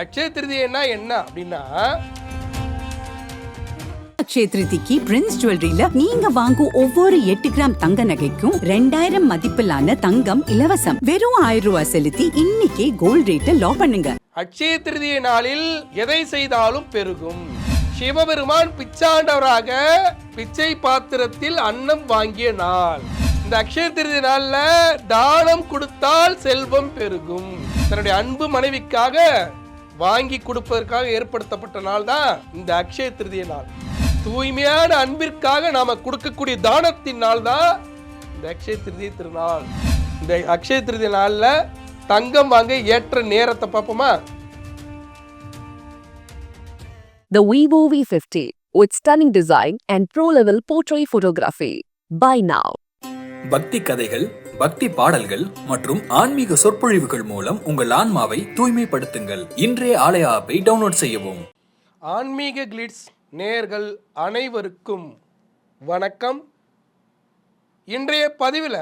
அட்சய திருதியன்னா என்ன அப்படின்னா? அக்ஷய திருதிக்கு பிரின்ஸ் ஜுவல்லரியில நீங்க வாங்கும் ஒவ்வொரு எட்டு கிராம் தங்க நகைக்கும் ரெண்டாயிரம் மதிப்பிலான தங்கம் இலவசம். வெறும் ஆயிரம் ரூபாய் செலுத்தி இன்னைக்கே கோல்ட் ரேட்டை லாக் பண்ணுங்க. அட்சய திருதிய நாளில் எதை செய்தாலும் பெருகும். சிவபெருமான் பிச்சாண்டவராக பிச்சை பாத்திரத்தில் அன்னம் வாங்கிய நாள். இந்த அக்ஷய திருதி நாள்ல தானம் கொடுத்தால் செல்வம் பெருகும். தன்னுடைய அன்பு மனைவிக்காக வாங்கி கொடுப்பதற்காக ஏற்படுத்தப்பட்ட நாள் தான் இந்த அக்ஷய திருதிய நாள் தூய்மையான அன்பிற்காக நாம கொடுக்கக்கூடிய தானத்தின் நாள் தான் இந்த அக்ஷய திருதிய திருநாள் இந்த அக்ஷய திருதிய நாள்ல தங்கம் வாங்க ஏற்ற நேரத்தை பார்ப்போமா The Vivo V50 with stunning design and pro-level portrait photography. Buy now. பக்தி கதைகள் பக்தி பாடல்கள் மற்றும் ஆன்மீக சொற்பொழிவுகள் மூலம் உங்கள் ஆன்மாவை தூய்மைப்படுத்துங்கள். இன்றைய ஆலய ஆப்பை டவுன்லோட் செய்யவும். ஆன்மீக கிளிட்ஸ் நேர்கள் அனைவருக்கும் வணக்கம். இன்றைய பதிவில்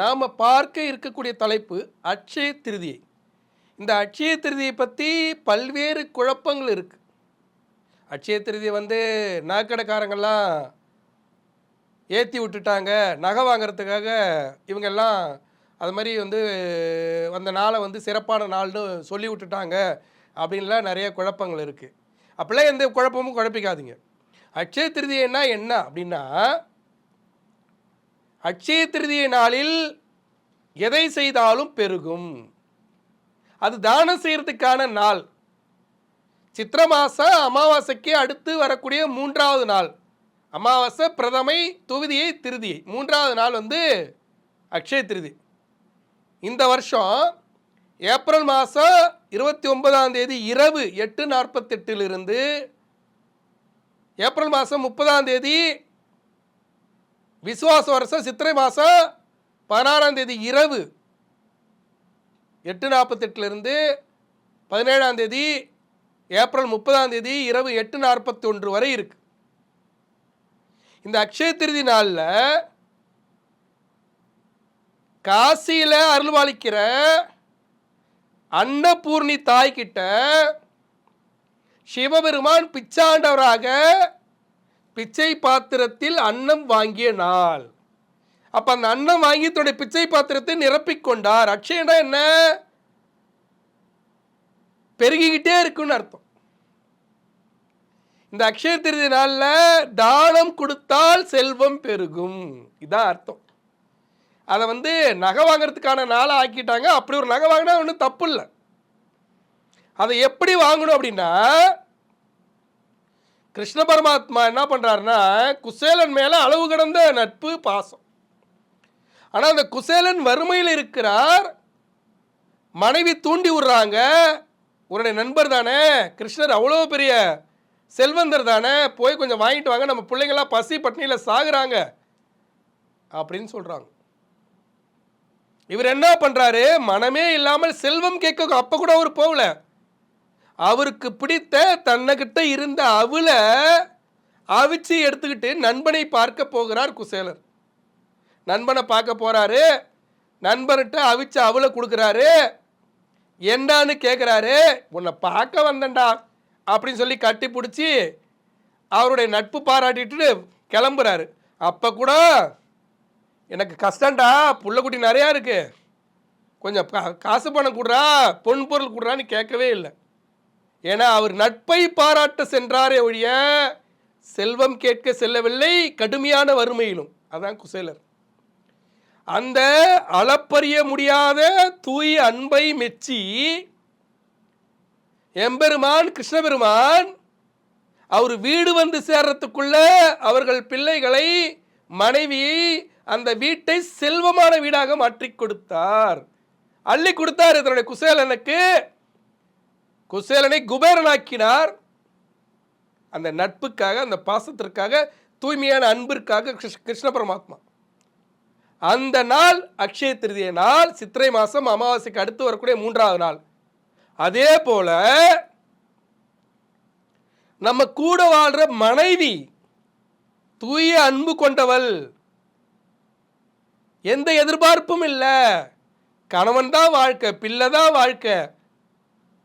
நாம் பார்க்க இருக்கக்கூடிய தலைப்பு அட்சய திருதியை. இந்த அட்சய திருதியை பற்றி பல்வேறு குழப்பங்கள் இருக்குது அட்சய திருதியை வந்து நகைக்கடைக்காரங்கெல்லாம் ஏற்றி விட்டுட்டாங்க நகை வாங்குறதுக்காக இவங்கெல்லாம் அது மாதிரி வந்து அந்த நாளை வந்து சிறப்பான நாள்னு சொல்லி விட்டுட்டாங்க அப்படின்லாம் நிறைய குழப்பங்கள் இருக்குது அப்படிலாம் எந்த குழப்பமும் குழப்பிக்காதீங்க. அட்சய திருதியைன்னா என்ன அப்படின்னா அட்சய திருதியை நாளில் எதை செய்தாலும் பெருகும். அது தானம் செய்கிறதுக்கான நாள். சித்திர மாதம் அமாவாசைக்கு அடுத்து வரக்கூடிய மூன்றாவது நாள். அமாவாசை பிரதமை துவிதியை திருதியை. மூன்றாவது நாள் வந்து அக்ஷய திருதி. இந்த வருஷம் ஏப்ரல் மாதம் இருபத்தி ஒன்பதாம் தேதி இரவு எட்டு நாற்பத்தெட்டிலிருந்து ஏப்ரல் மாதம் முப்பதாம் தேதி விசுவாச வருஷம் சித்திரை மாதம் பதினாறாம் தேதி இரவு எட்டு நாற்பத்தெட்டுலேருந்து பதினேழாம் தேதி ஏப்ரல் முப்பதாம் தேதி இரவு எட்டு நாற்பத்தி ஒன்று வரை இருக்குது இந்த அக்ஷய திருதி நாளில் காசியில் அருள்வாளிக்கிற அன்னபூர்ணி தாய்கிட்ட சிவபெருமான் பிச்சாண்டவராக பிச்சை பாத்திரத்தில் அன்னம் வாங்கிய நாள். அப்ப அந்த அன்னம் வாங்கி தன்னுடைய பிச்சை பாத்திரத்தை நிரப்பிக்கொண்டார் அக்ஷயனா என்ன? பெருகிக்கிட்டே இருக்குன்னு அர்த்தம். இந்த அக்ஷய திருதி நாளில் தானம் கொடுத்தால் செல்வம் பெருகும். இதான் அர்த்தம். அதை வந்து நகை வாங்குறதுக்கான நாளை ஆக்கிட்டாங்க. அப்படி ஒரு நகை வாங்கினா ஒன்றும் தப்பு இல்லை அதை எப்படி வாங்கணும் அப்படின்னா கிருஷ்ண பரமாத்மா என்ன பண்ணுறாருன்னா குசேலன் மேலே அளவு கடந்த நட்பு பாசம். ஆனால் அந்த குசேலன் வறுமையில் இருக்கிறார். மனைவி தூண்டி விடுறாங்க. உன்னுடைய நண்பர் தானே. கிருஷ்ணர் அவ்வளோ பெரிய செல்வந்தர் தானே போய் கொஞ்சம் வாங்கிட்டு வாங்க நம்ம பிள்ளைங்களாம் பசி பட்னியில் சாகுறாங்க. அப்படின்னு சொல்கிறாங்க இவர் என்ன பண்ணுறாரு மனமே இல்லாமல் செல்வம் கேட்க அப்போ கூட அவர் போகல. அவருக்கு பிடித்த தன்னைக்கிட்ட இருந்த அவளை அவிச்சு எடுத்துக்கிட்டு நண்பனை பார்க்க போகிறார் குசேலர். நண்பனை பார்க்க போகிறாரு நண்பர்கிட்ட அவிச்சு அவளை கொடுக்குறாரு. என்னன்னு கேட்குறாரு உன்னை பார்க்க வந்தேன்டா. அப்படின்னு சொல்லி கட்டி பிடிச்சி அவருடைய நட்பு பாராட்டிட்டு கிளம்புறாரு. அப்போ கூட எனக்கு கஷ்டம்டா புள்ளக்குட்டி நிறையா இருக்கு. கொஞ்சம் கா- காசு பணம் கொடுறா பொன் பொருள் கொடுறான்னு கேட்கவே இல்லை. ஏன்னா அவர் நட்பை பாராட்ட சென்றாரே ஒழிய செல்வம் கேட்க செல்லவில்லை கடுமையான வறுமையிலும். அதான் குசேலர். அந்த அளப்பறிய முடியாத தூய அன்பை மெச்சி எம்பெருமான் கிருஷ்ணபெருமான் அவர் வீடு வந்து சேர்றதுக்குள்ள அவர்கள் பிள்ளைகளை மனைவியை அந்த வீட்டை செல்வமான வீடாக மாற்றி கொடுத்தார். அள்ளி கொடுத்தார் இதனுடைய குசேலனுக்கு. குசேலனை குபேரனாக்கினார். அந்த நட்புக்காக அந்த பாசத்திற்காக தூய்மையான அன்பிற்காக கிருஷ்ண பரமாத்மா. அந்த நாள் அக்ஷய திருதிய நாள் சித்திரை மாதம் அமாவாசைக்கு அடுத்து வரக்கூடிய மூன்றாவது நாள். அதே போல நம்ம கூட வாழ்ற மனைவி தூய அன்பு கொண்டவள் எந்த எதிர்பார்ப்பும் இல்லை. கணவன் தான் வாழ்க்கை பிள்ளை தான் வாழ்க்கை.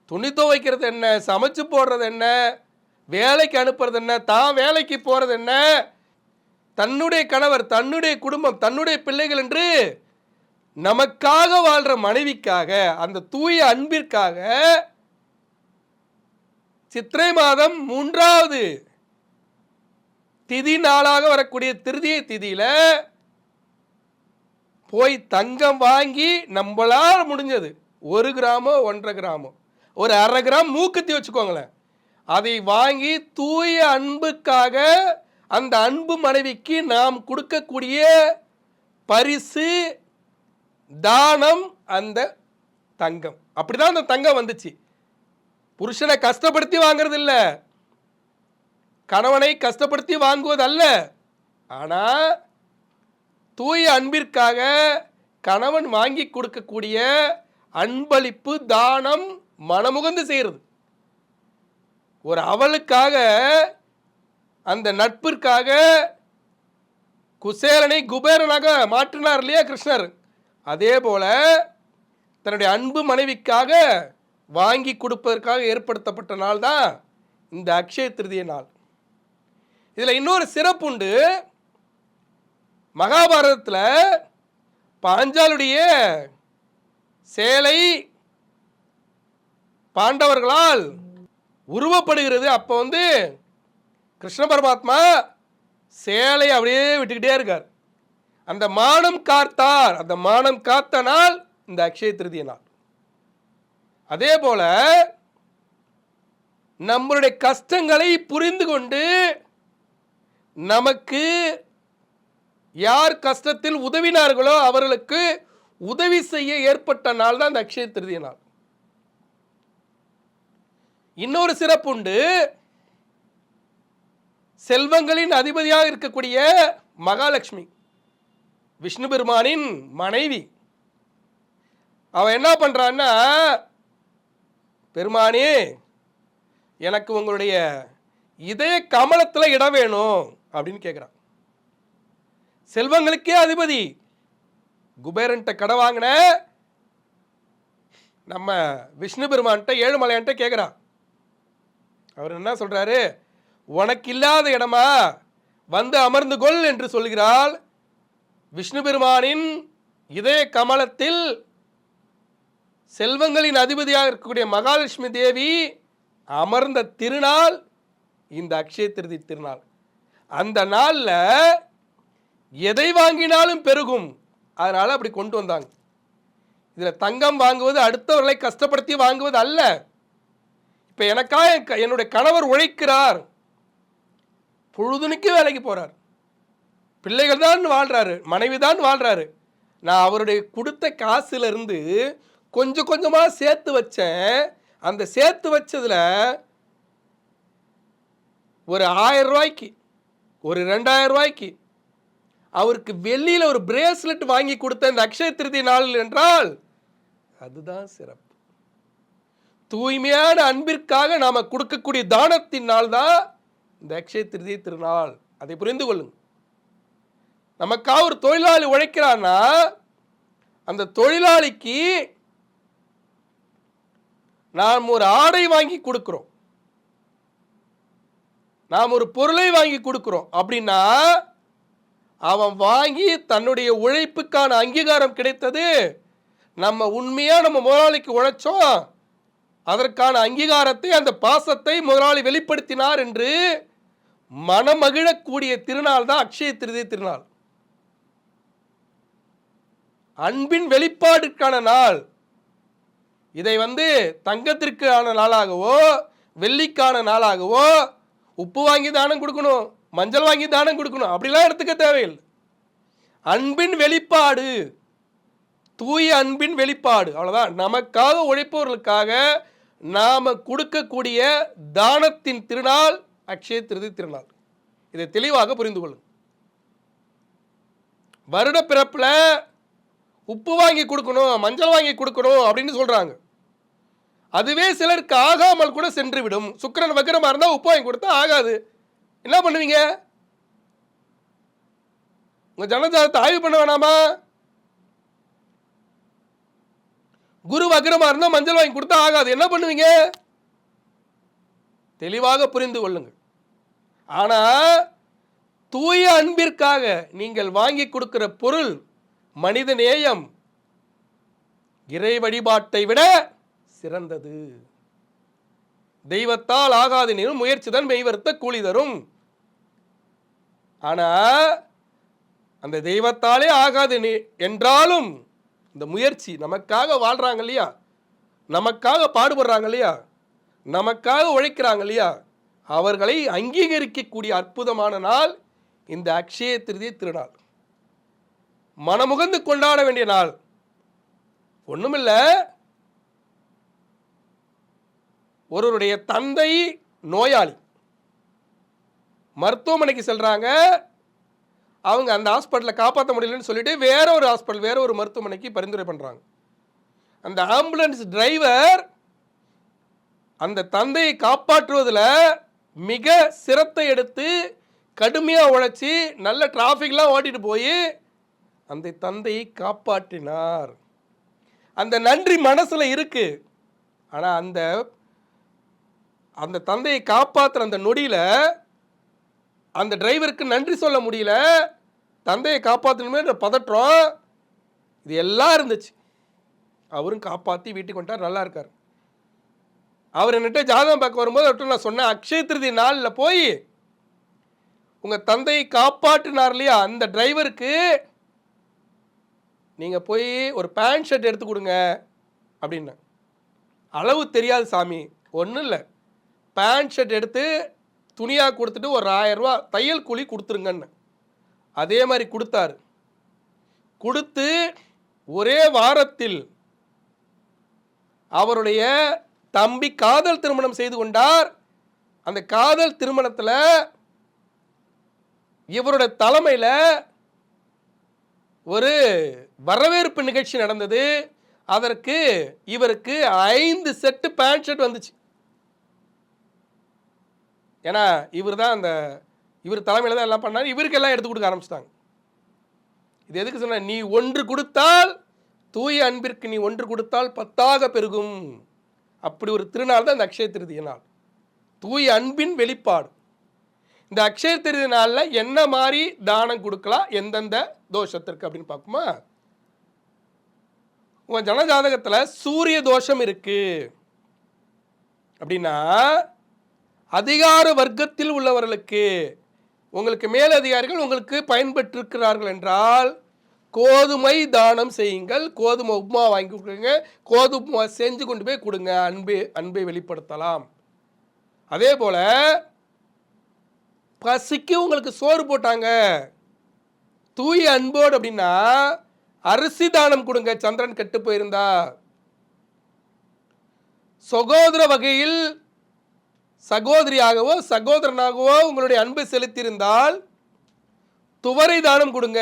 துணி துவைக்கிறது என்ன? சமைச்சு போடுறது என்ன? வேலைக்கு அனுப்புறது என்ன? தான் வேலைக்கு போகிறது என்ன? தன்னுடைய கணவர் தன்னுடைய குடும்பம் தன்னுடைய பிள்ளைகள் என்று நமக்காக வாழ்கிற மனைவிக்காக அந்த தூய அன்பிற்காக சித்திரை மாதம் மூன்றாவது திதி நாளாக வரக்கூடிய திருதிய திதியில போய் தங்கம் வாங்கி நம்மளால் முடிஞ்சது. ஒரு கிராமோ ஒன்றரை கிராமோ. ஒரு அரை கிராம் மூக்குத்தி வச்சுக்கோங்களேன். அதை வாங்கி தூய அன்புக்காக அந்த அன்பு மனைவிக்கு நாம் கொடுக்கக்கூடிய பரிசு தானம் அந்த தங்கம். அப்படிதான் அந்த தங்கம் வந்துச்சு. புருஷனை கஷ்டப்படுத்தி வாங்குறது இல்ல. கணவனை கஷ்டப்படுத்தி வாங்குவது அல்ல. ஆனா தூய அன்பிற்காக கணவன் வாங்கி கொடுக்கக்கூடிய அன்பளிப்பு தானம் மனமுகந்து செய்கிறது. ஒரு அவளுக்காக அந்த நட்பிற்காக குசேலனை குபேரனாக மாற்றினார் இல்லையா கிருஷ்ணர்? அதே போல தன்னுடைய அன்பு மனைவிக்காக வாங்கி கொடுப்பதற்காக ஏற்படுத்தப்பட்ட நாள் தான் இந்த அக்ஷய திருதிய நாள். இதில் இன்னொரு சிறப்பு உண்டு. மகாபாரதத்தில் பாஞ்சாலுடைய சேலை பாண்டவர்களால் உருவப்படுகிறது. அப்போ வந்து கிருஷ்ண பரமாத்மா சேலை அப்படியே விட்டுக்கிட்டே இருக்கார். அந்த மானம் காத்தார். அந்த மானம் காத்த நாள் இந்த அக்ஷய திருதிய நாள். அதே போல நம்மளுடைய கஷ்டங்களை புரிந்து கொண்டு நமக்கு யார் கஷ்டத்தில் உதவினார்களோ அவர்களுக்கு உதவி செய்ய ஏற்பட்ட நாள் தான் இந்த அக்ஷய திருதிய நாள். இன்னொரு சிறப்புண்டு செல்வங்களின் அதிபதியாக இருக்கக்கூடிய மகாலட்சுமி. விஷ்ணு பெருமானின் மனைவி. அவன் என்ன பண்ணுறான்னா பெருமானே எனக்கு உங்களுடைய இதய கமலத்தில் இடம் வேணும் அப்படின்னு கேட்குறான் செல்வங்களுக்கே அதிபதி. குபேரன்ட்ட கடை வாங்கின நம்ம விஷ்ணு பெருமான்கிட்ட ஏழுமலையான்ட்ட கேட்குறான் அவர் என்ன சொல்கிறாரு உனக்கு இல்லாத இடமா வந்து அமர்ந்து கொள் என்று சொல்கிறாள் விஷ்ணு பெருமானின் இதய கமலத்தில் செல்வங்களின் அதிபதியாக இருக்கக்கூடிய மகாலட்சுமி தேவி அமர்ந்த திருநாள் இந்த அக்ஷய திருதி திருநாள். அந்த நாளில் எதை வாங்கினாலும் பெருகும். அதனால் அப்படி கொண்டு வந்தாங்க. இதில் தங்கம் வாங்குவது அடுத்தவர்களை கஷ்டப்படுத்தி வாங்குவது அல்ல. இப்போ எனக்காக என்னுடைய கணவர் உழைக்கிறார். பொழுதுனுக்கு வேலைக்கு போகிறார் பிள்ளைகள் தான் வாழ்கிறாரு மனைவி தான் வாழ்கிறாரு நான் அவருடைய கொடுத்த காசுலேருந்து கொஞ்சம் கொஞ்சமாக சேர்த்து வச்சேன். அந்த சேர்த்து வச்சதில் ஒரு ஆயிரம் ரூபாய்க்கு ஒரு ரெண்டாயிரம் ரூபாய்க்கு. அவருக்கு வெளியில் ஒரு பிரேஸ்லெட் வாங்கி கொடுத்த இந்த அக்ஷய திருதி நாள் என்றால் அதுதான் சிறப்பு. தூய்மையான அன்பிற்காக நாம் கொடுக்கக்கூடிய தானத்தின் நாள் தான் இந்த அக்ஷய திருதி திருநாள். அதை புரிந்து கொள்ளுங்கள். நமக்காக ஒரு தொழிலாளி உழைக்கிறான்னா அந்த தொழிலாளிக்கு நாம் ஒரு ஆடை வாங்கி கொடுக்குறோம். நாம் ஒரு பொருளை வாங்கி கொடுக்குறோம். அப்படின்னா அவன் வாங்கி தன்னுடைய உழைப்புக்கான அங்கீகாரம் கிடைத்தது நம்ம உண்மையாக நம்ம முதலாளிக்கு உழைச்சோம் அதற்கான அங்கீகாரத்தை அந்த பாசத்தை முதலாளி வெளிப்படுத்தினார் என்று மனமகிழக்கூடிய திருநாள் தான் அக்ஷய திருதி திருநாள். அன்பின் வெளிப்பாடுக்கான நாள். இதை வந்து தங்கத்திற்கான நாளாகவோ வெள்ளிக்கான நாளாகவோ உப்பு வாங்கி தானம் கொடுக்கணும் மஞ்சள் வாங்கி தானம் கொடுக்கணும் அப்படிலாம் எடுத்துக்க தேவையில்லை. அன்பின் வெளிப்பாடு தூய அன்பின் வெளிப்பாடு அவ்வளோதான் நமக்காக உழைப்பவர்களுக்காக நாம் கொடுக்கக்கூடிய தானத்தின் திருநாள் அக்ஷய திருதி திருநாள். இதை தெளிவாக புரிந்து கொள்ளுங்கள். வருட பிறப்பில் உப்பு வாங்கி கொடுக்கணும் மஞ்சள் வாங்கி கொடுக்கணும் அப்படின்னு சொல்கிறாங்க அதுவே சிலருக்கு ஆகாமல் கூட சென்று விடும் சுக்கிரன் வக்கரமா இருந்தால் உப்பு வாங்கி கொடுத்தா ஆகாது. என்ன பண்ணுவீங்க? உங்கள் ஜனஜாதத்தை ஆய்வு பண்ண வேணாமா? குரு வக்கரமாக இருந்தால் மஞ்சள் வாங்கி கொடுத்தா ஆகாது. என்ன பண்ணுவீங்க? தெளிவாக புரிந்து கொள்ளுங்கள். ஆனால் தூய அன்பிற்காக நீங்கள் வாங்கி கொடுக்குற பொருள் மனித நேயம் இறை வழிபாட்டை விட சிறந்தது. தெய்வத்தால் ஆகாதெனினும் முயற்சிதான் மெய்வருத்த கூலி தரும். ஆனா அந்த தெய்வத்தாலே ஆகாது என்றாலும் இந்த முயற்சி நமக்காக வாழ்றாங்க இல்லையா? நமக்காக பாடுபடுறாங்க இல்லையா? நமக்காக உழைக்கிறாங்க இல்லையா? அவர்களை அங்கீகரிக்கக்கூடிய அற்புதமான நாள் இந்த அக்ஷய திருதி திருநாள். மனமுகந்து கொண்டாட வேண்டிய நாள். ஒன்றுமில்லை ஒருவருடைய தந்தை நோயாளி. மருத்துவமனைக்கு செல்கிறாங்க அவங்க அந்த ஹாஸ்பிட்டலை காப்பாற்ற முடியலன்னு சொல்லிட்டு வேற ஒரு ஹாஸ்பிட்டல் வேற ஒரு மருத்துவமனைக்கு பரிந்துரை பண்ணுறாங்க அந்த ஆம்புலன்ஸ் டிரைவர் அந்த தந்தையை காப்பாற்றுவதில் மிக சிரத்தை எடுத்து கடுமையாக உழைச்சி நல்ல டிராஃபிக்லாம் ஓட்டிகிட்டு போய் அந்த தந்தையை காப்பாற்றினார். அந்த நன்றி மனசில் இருக்கு. ஆனால் அந்த அந்த தந்தையை காப்பாற்றுற அந்த நொடியில் அந்த டிரைவருக்கு நன்றி சொல்ல முடியல. தந்தையை காப்பாற்றணுமே பதற்றம் இது எல்லாம் இருந்துச்சு. அவரும் காப்பாற்றி வீட்டுக்கு வந்துட்டார் நல்லா இருக்கார். அவர் என்கிட்ட ஜாதகம் பார்க்க வரும்போது அவர்கிட்ட நான் சொன்னேன் அக்ஷய திருதி நாளில் போய் உங்கள் தந்தையை காப்பாற்றினார் இல்லையா? அந்த டிரைவருக்கு நீங்கள் போய் ஒரு பேண்ட் ஷர்ட் எடுத்து கொடுங்க அப்படின்னேன். அளவு தெரியாது சாமி. ஒன்றும் இல்லை. பேண்ட் ஷர்ட் எடுத்து துணியாக கொடுத்துட்டு ஒரு ஆயரூவா தையல் கூலி கொடுத்துருங்கன்னு. அதே மாதிரி கொடுத்தாரு. கொடுத்து ஒரே வாரத்தில் அவருடைய தம்பி காதல் திருமணம் செய்து கொண்டார். அந்த காதல் திருமணத்தில் இவருடைய தலைமையில் ஒரு வரவேற்பு நிகழ்ச்சி நடந்தது. அதற்கு இவருக்கு ஐந்து செட்டு பேண்ட் ஷர்ட் வந்துச்சு. ஏன்னா இவர் தான் அந்த இவர் தலைமையில் தான் எல்லாம் பண்ணார். இவருக்கு எல்லாம் எடுத்து கொடுக்க ஆரம்பிச்சிட்டாங்க. இது எதுக்கு சொன்ன நீ ஒன்று கொடுத்தால் தூய அன்பிற்கு நீ ஒன்று கொடுத்தால் பத்தாக பெருகும். அப்படி ஒரு திருநாள் தான் இந்த அக்ஷய திருதிய நாள். தூய அன்பின் வெளிப்பாடு. இந்த அக்ஷய திருதி நாளில் என்ன மாதிரி தானம் கொடுக்கலாம்? எந்தெந்த தோஷத்திற்கு அப்படின்னு பார்க்குமா உங்கள் ஜனஜாதகத்தில் சூரிய தோஷம் இருக்குது அப்படின்னா அதிகார வர்க்கத்தில் உள்ளவர்களுக்கு உங்களுக்கு மேலதிகாரிகள் உங்களுக்கு பயன்பெற்றிருக்கிறார்கள் என்றால் கோதுமை தானம் செய்யுங்கள். கோதுமை உப்புமா வாங்கி கொடுங்க. கோதுமை செஞ்சு கொண்டு போய் கொடுங்க. அன்பு அன்பை வெளிப்படுத்தலாம். அதே போல் பசிக்கு உங்களுக்கு சோறு போட்டாங்க. தூய அன்போடு அப்படின்னா அரிசி தானம் கொடுங்க சந்திரன் கெட்டு போயிருந்தா. சகோதர வகையில் சகோதரியாகவோ சகோதரனாகவோ உங்களுடைய அன்பு செலுத்தியிருந்தால் துவரை தானம் கொடுங்க.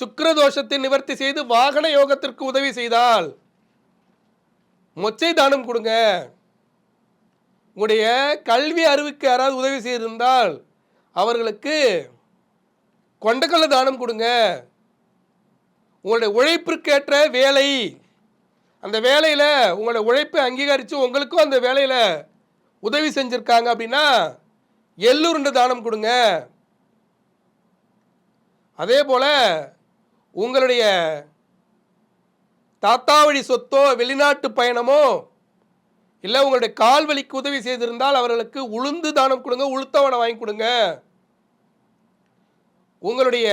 சுக்கிர தோஷத்தை நிவர்த்தி செய்து வாகன யோகத்திற்கு உதவி செய்தால் மொச்சை தானம் கொடுங்க. உங்களுடைய கல்வி அறிவுக்கு யாராவது உதவி செய்திருந்தால் அவர்களுக்கு கொண்டக்கல்ல தானம் கொடுங்க. உங்களுடைய உழைப்பிற்கேற்ற வேலை அந்த வேலையில் உங்களோட உழைப்பை அங்கீகரித்து உங்களுக்கும் அந்த வேலையில் உதவி செஞ்சுருக்காங்க அப்படின்னா எள்ளுருண்டு தானம் கொடுங்க. அதே போல் உங்களுடைய தாத்தாவழி சொத்தோ வெளிநாட்டு பயணமோ இல்லை உங்களுடைய கால் வலிக்கு உதவி செய்திருந்தால் அவர்களுக்கு உளுந்து தானம் கொடுங்க உளுத்தவனை வாங்கி கொடுங்க. உங்களுடைய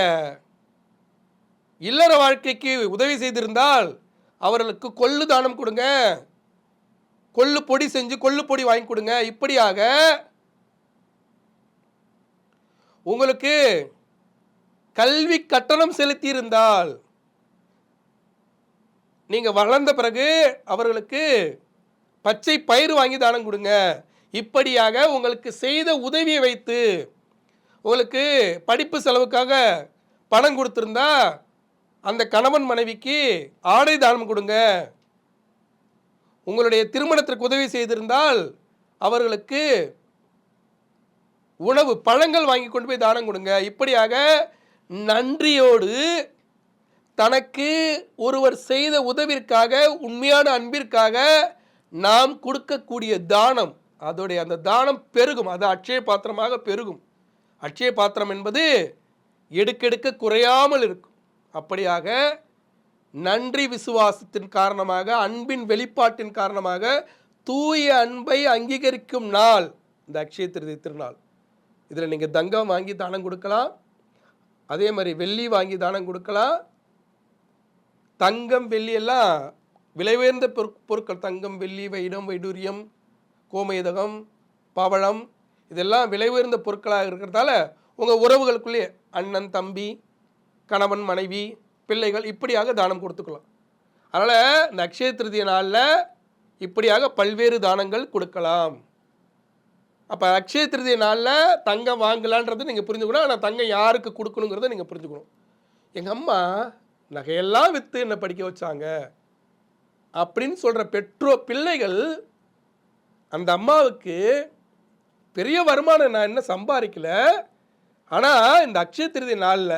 இல்லற வாழ்க்கைக்கு உதவி செய்திருந்தால் அவர்களுக்கு கொள்ளு தானம் கொடுங்க. கொள்ளு பொடி செஞ்சு கொள்ளு பொடி வாங்கி கொடுங்க. இப்படியாக உங்களுக்கு கல்வி கட்டணம் செலுத்தியிருந்தால் நீங்கள் வளர்ந்த பிறகு அவர்களுக்கு பச்சை பயிர் வாங்கி தானம் கொடுங்க. இப்படியாக உங்களுக்கு செய்த உதவியை வைத்து உங்களுக்கு படிப்பு செலவுக்காக பணம் கொடுத்துருந்தா அந்த கணவன் மனைவிக்கு ஆடை தானம் கொடுங்க. உங்களுடைய திருமணத்திற்கு உதவி செய்திருந்தால் அவர்களுக்கு உணவு பழங்கள் வாங்கி கொண்டு போய் தானம் கொடுங்க. இப்படியாக நன்றியோடு தனக்கு ஒருவர் செய்த உதவிற்காக உண்மையான அன்பிற்காக நாம் கொடுக்கக்கூடிய தானம் அதோடைய அந்த தானம் பெருகும். அது அட்சய பாத்திரமாக பெருகும். அட்சய பாத்திரம் என்பது எடுக்கெடுக்க குறையாமல் இருக்கும். அப்படியாக நன்றி விசுவாசத்தின் காரணமாக அன்பின் வெளிப்பாட்டின் காரணமாக தூய அன்பை அங்கீகரிக்கும் நாள் இந்த அக்ஷய திருதி திருநாள். இதில் நீங்கள் தங்கம் வாங்கி தானம் கொடுக்கலாம். அதே மாதிரி வெள்ளி வாங்கி தானம் கொடுக்கலாம். தங்கம் வெள்ளி எல்லாம் விலை உயர்ந்த பொருட்கள் தங்கம் வெள்ளி வைடம் வைடூரியம் கோமேதகம் பவழம் இதெல்லாம் விலை உயர்ந்த பொருட்களாக இருக்கிறதால உங்கள் உறவுகளுக்குள்ளேயே அண்ணன் தம்பி கணவன் மனைவி பிள்ளைகள் இப்படியாக தானம் கொடுத்துக்கலாம். அதனால் இந்த அக்ஷய திருதிய நாளில் இப்படியாக பல்வேறு தானங்கள் கொடுக்கலாம். அப்போ அக்ஷய திருதிய நாளில் தங்கம் வாங்கலான்றது நீங்கள் புரிஞ்சுக்கணும். ஆனால் தங்கம் யாருக்கு கொடுக்கணுங்கிறத நீங்கள் புரிஞ்சுக்கணும். எங்கள் அம்மா நகையெல்லாம் விற்று என்னை படிக்க வச்சாங்க? அப்படின்னு சொல்கிற பெற்றோ பிள்ளைகள் அந்த அம்மாவுக்கு பெரிய வருமானம் நான் என்ன சம்பாதிக்கல. ஆனால் இந்த அக்ஷய திருதி நாளில்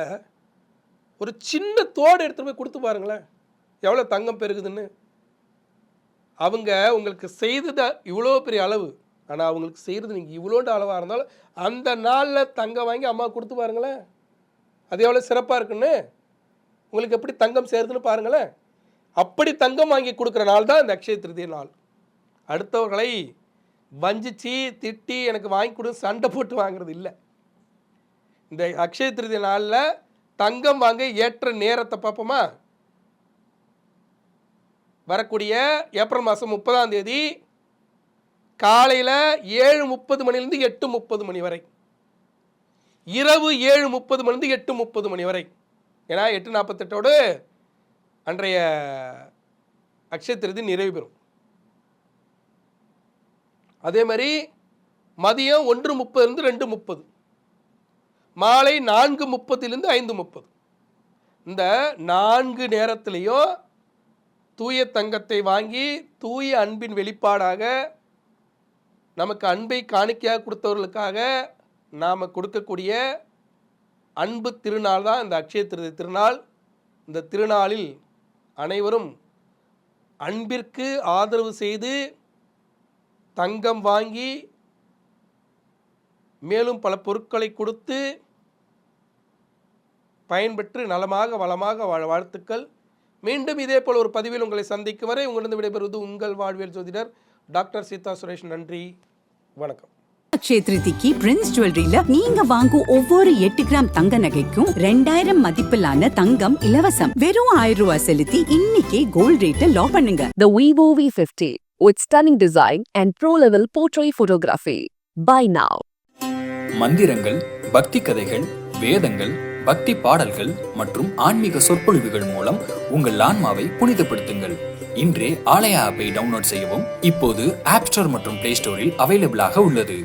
ஒரு சின்ன தோடு எடுத்துகிட்டு போய் கொடுத்து பாருங்களேன். எவ்வளோ தங்கம் பெருகுதுன்னு. அவங்க உங்களுக்கு செய்தது இவ்வளோ பெரிய அளவு. ஆனால் அவங்களுக்கு செய்கிறது நீங்கள் இவ்வளோண்டு அளவாக இருந்தாலும் அந்த நாளில் தங்கம் வாங்கி அம்மா கொடுத்து பாருங்களேன். அது எவ்வளோ சிறப்பாக இருக்குன்னு. உங்களுக்கு எப்படி தங்கம் சேருதுன்னு பாருங்களேன். அப்படி தங்கம் வாங்கி கொடுக்குற நாள் தான் இந்த அக்ஷய திருதிய நாள். அடுத்தவர்களை வஞ்சிச்சு திட்டி எனக்கு வாங்கி கொடு சண்டை போட்டு வாங்குறது இல்லை. இந்த அக்ஷய திருதிய நாளில் தங்கம் வாங்க ஏற்ற நேரத்தை பார்ப்போமா? வரக்கூடிய ஏப்ரல் மாதம் முப்பதாம் தேதி காலையில் ஏழு முப்பது மணிலேருந்து எட்டு முப்பது மணி வரை. இரவு ஏழு முப்பது மணிலேருந்து எட்டு முப்பது மணி வரை. ஏன்னா எட்டு நாற்பத்தெட்டோடு அன்றைய அக்ஷயத்திருதி நிறைவு பெறும். அதே மாதிரி மதியம் ஒன்று முப்பதுலேருந்து ரெண்டு முப்பது. மாலை நான்கு முப்பதுலேருந்து ஐந்து முப்பது. இந்த நான்கு நேரத்திலையும் தூய தங்கத்தை வாங்கி தூய அன்பின் வெளிப்பாடாக நமக்கு அன்பை காணிக்கையாக கொடுத்தவர்களுக்காக நாம் கொடுக்கக்கூடிய அன்பு திருநாள் தான் இந்த அக்ஷய திருதி திருநாள். இந்த திருநாளில் அனைவரும் அன்பிற்கு ஆதரவு செய்து தங்கம் வாங்கி மேலும் பல பொருட்களை கொடுத்து பயன்பெற்று நலமாக வளமாக வாழ வாழ்த்துக்கள். மீண்டும் இதே போல் ஒரு பதிவில் உங்களை சந்திக்கும் வரை உங்களிடம் விடைபெறுவது உங்கள் வாழ்வியல் ஜோதிடர் டாக்டர் சீதா சுரேஷ். நன்றி. வணக்கம். அக்ஷய திருதிக்கு பிரின்ஸ் ஜுவல்லரியில நீங்க வாங்கும் ஒவ்வொரு எட்டு கிராம் தங்க நகைக்கும் ரெண்டாயிரம் மதிப்பிலான தங்கம் இலவசம் வெறும் ஆயிரம் ரூபாய் செலுத்தி இன்னைக்கே கோல்ட் ரேட்டை லாக் பண்ணுங்க The Vivo V50 with stunning design and pro-level portrait photography. Buy now. மந்திரங்கள் பக்தி கதைகள் வேதங்கள் பக்தி பாடல்கள் மற்றும் ஆன்மீக சொற்பொழிவுகள் மூலம் உங்கள் ஆன்மாவை புனிதப்படுத்துங்கள் இன்றே ஆலயா ஆப்பை டவுன்லோட் செய்யவும் இப்போது ஆப் ஸ்டோர் மற்றும் பிளே ஸ்டோரில் அவைலபிளாக உள்ளது